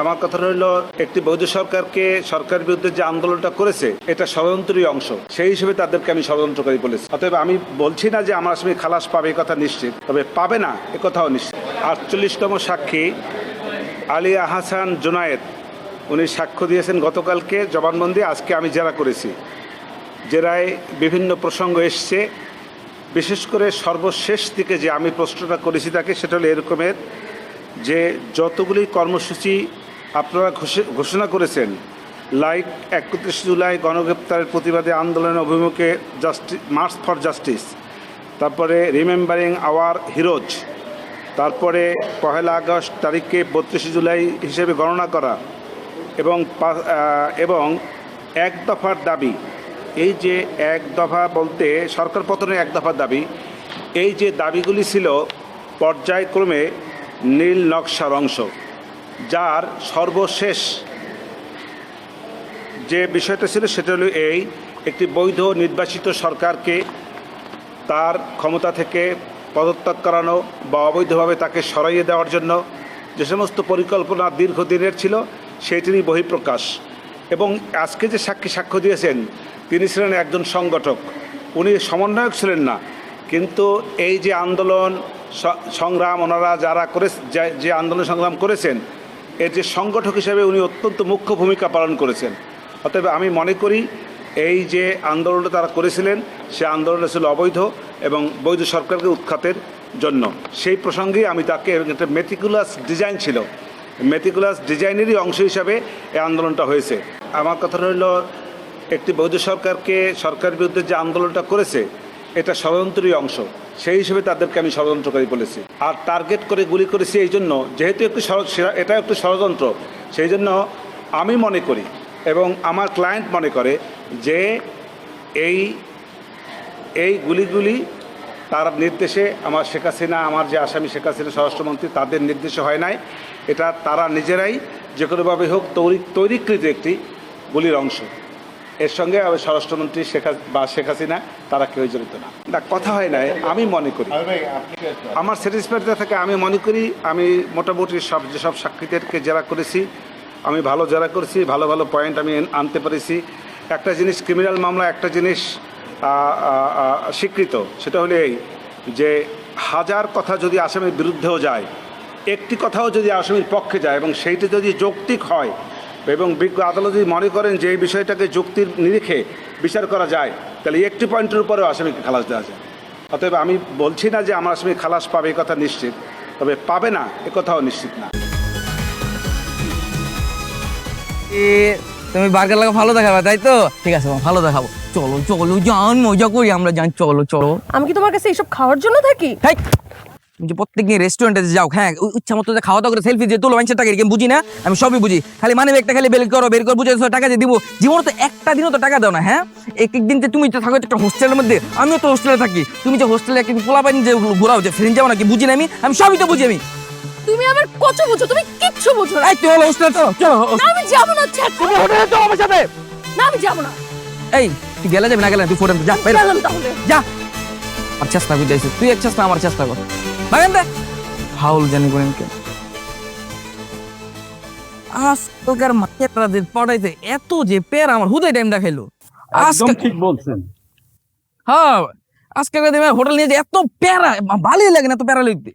আমার কথা রইল, একটি বৈধ সরকারকে সরকার বিরুদ্ধে যে আন্দোলনটা করেছে, এটা ষড়যন্ত্রই অংশ। সেই হিসেবে তাদেরকে আমি ষড়যন্ত্রকারী বলেছি। অতএব আমি বলছি না যে আমার আসামি খালাস পাবে কথা নিশ্চিত, তবে পাবে না, এ কথাও নিশ্চিত। আটচল্লিশতম সাক্ষী, আলী হাসান জোনায়েদ, উনি সাক্ষ্য দিয়েছেন গতকালকে জবানবন্দি, আজকে আমি জেরা করেছি। জেরায় বিভিন্ন প্রসঙ্গ এসছে, বিশেষ করে সর্বশেষ দিকে যে আমি প্রশ্নটা করেছি তাকে, সেটা হলো এরকমের যে যতগুলি কর্মসূচি আপনারা ঘোষে- ঘোষণা করেছেন, লাইক একত্রিশ জুলাই গণগ্রেপ্তারের প্রতিবাদে আন্দোলনের অভিমুখে জাস্টি মার্চ ফর জাস্টিস, তারপরে রিমেম্বারিং আওয়ার হিরোজ, তারপরে পহেলা আগস্ট তারিখকে বত্রিশে জুলাই হিসেবে গণনা করা এবং এবং এক দফার দাবি, এই যে এক দফা বলতে সরকার পতনের এক দফার দাবি, এই যে দাবিগুলি ছিল পর্যায়ক্রমে নীল নকশার অংশ। যার সর্বশেষ যে বিষয়টা ছিল সেটা হলো এই, একটি বৈধ নির্বাচিত সরকারকে তার ক্ষমতা থেকে পদত্যাগ করানো বা অবৈধভাবে তাকে সরাইয়ে দেওয়ার জন্য যে সমস্ত পরিকল্পনা দীর্ঘদিনের ছিল, সেটিরই বহিঃপ্রকাশ। এবং আজকে যে সাক্ষী সাক্ষ্য দিয়েছেন, তিনি ছিলেন একজন সংগঠক। উনি সমন্বয়ক ছিলেন না, কিন্তু এই যে আন্দোলন সংগ্রাম ওনারা যারা করে যে আন্দোলন সংগ্রাম করেছেন এর যে সংগঠক হিসেবে উনি অত্যন্ত মুখ্য ভূমিকা পালন করেছেন। অতএব আমি মনে করি এই যে আন্দোলনটা তারা করেছিলেন, সে আন্দোলনটা ছিল অবৈধ এবং বৈধ সরকারকে উৎখাতের জন্য। সেই প্রসঙ্গেই আমি তাকে একটা মেটিকুলাস ডিজাইন ছিল। মেটিকুলাস ডিজাইনেরই অংশ হিসাবে এই আন্দোলনটা হয়েছে। আমার কথা রইল, একটি বৈধ সরকারকে সরকার বিরুদ্ধে যে আন্দোলনটা করেছে এটা ষড়যন্ত্রই অংশ। সেই হিসেবে তাদেরকে আমি ষড়যন্ত্রকারী বলেছি। আর টার্গেট করে গুলি করেছি এই জন্য, যেহেতু একটু এটা একটু ষড়যন্ত্র, সেই জন্য আমি মনে করি এবং আমার ক্লায়েন্ট মনে করে যে এই এই গুলিগুলি তার নির্দেশে আমার শেখ হাসিনা, আমার যে আসামি শেখ হাসিনা স্বরাষ্ট্রমন্ত্রী, তাদের নির্দেশে হয় নাই। এটা তারা নিজেরাই যে কোনোভাবে হোক তৈরি তৈরিকৃত একটি গুলির অংশ। এর সঙ্গে আমি স্বরাষ্ট্রমন্ত্রী শেখ বা শেখ হাসিনা তারা কেউ জড়িত না। না কথা হয় নাই আমি মনে করি। আমার স্যাটিসফাইড থাকে আমি মনে করি আমি মোটামুটি সব যেসব সাক্ষীদেরকে জেরা করেছি আমি ভালো জেরা করেছি ভালো ভালো পয়েন্ট আমি আনতে পেরেছি। একটা জিনিস ক্রিমিনাল মামলা একটা জিনিস স্বীকৃত সেটা হলে এই যে হাজার কথা যদি আসামির বিরুদ্ধেও যায় একটি কথাও যদি আসামির পক্ষে যায় এবং সেইটি যদি যৌক্তিক হয় এবং বিজ্ঞ আদালত যদি মনে করেন যে এই বিষয়টাকে যুক্তির নিরিখে বিচার করা যায়। তাহলে একটি পয়েন্টের উপরেও আসামিকে খালাস দেওয়া যায়। অতএব আমি বলছি না যে আমার আসামি খালাস পাবে এ কথা নিশ্চিত তবে পাবে না এ কথাও নিশ্চিত না। এ, তুমি বার্গার লাগা ভালো দেখাবে তাই তো? ঠিক আছে ভালো দেখাবো। চলো চলো জান মজা করি আমরা জান চলো চলো। আমি কি তোমার কাছে এইসব খাওয়ার জন্য থাকি? যে প্রত্যেকদিন রেস্টুরেন্টে যাও হ্যাঁ ইচ্ছা মতো যে খাওয়া দাওয়া করে সেলফি দিয়ে তুলো মানুষের টাকা বুঝি না? আমি সবই বুঝি। খালি মানে একটা খালি বের করো বের করে বুঝে টাকা দিয়ে দিব। জীবনে তো একটা দিনও তো টাকা দাও না হ্যাঁ? এক এক দিন যে তুমি তো থাকো একটা হোস্টেলের মধ্যে আমিও তো হোস্টেলে থাকি। তুমি যে হোস্টেলে একদিন পোলা পানি যে ঘোরাও যে ফ্রেন্ড যাব নাকি বুঝি না আমি? আমি সবই তো বুঝি আমি। তুমি আমার কত বুঝো তুমি কিচ্ছু বুঝো না। এই তুই হলো হোস্টেলে চলো চলো আমি যাব না ছাড় তুমি হোটেলে চলো আমার সাথে। না আমি যাব না। এই তুই গেলে যাবি না গেলে তুই ফোন যা যা। আর চেষ্টা করে যাইছিস তুই এক চেষ্টা আমার চেষ্টা কর। বাগান দে ফাউল জানি করেন কে আজকালকার মায়েরাদের পড়াইতে এত যে পের আমার হুদে টাইম দেখাইলো আজকে ঠিক বলছেন হ্যাঁ আজকালকার দিনে হোটেল নিয়ে যে এত প্যারা ভালোই লাগে না এত প্যারা লইতে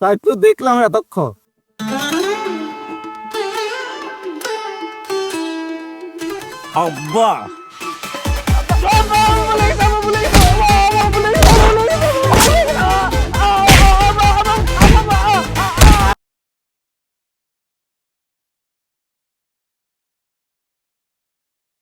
তাই তো দেখলাম এতক্ষণ আব্বা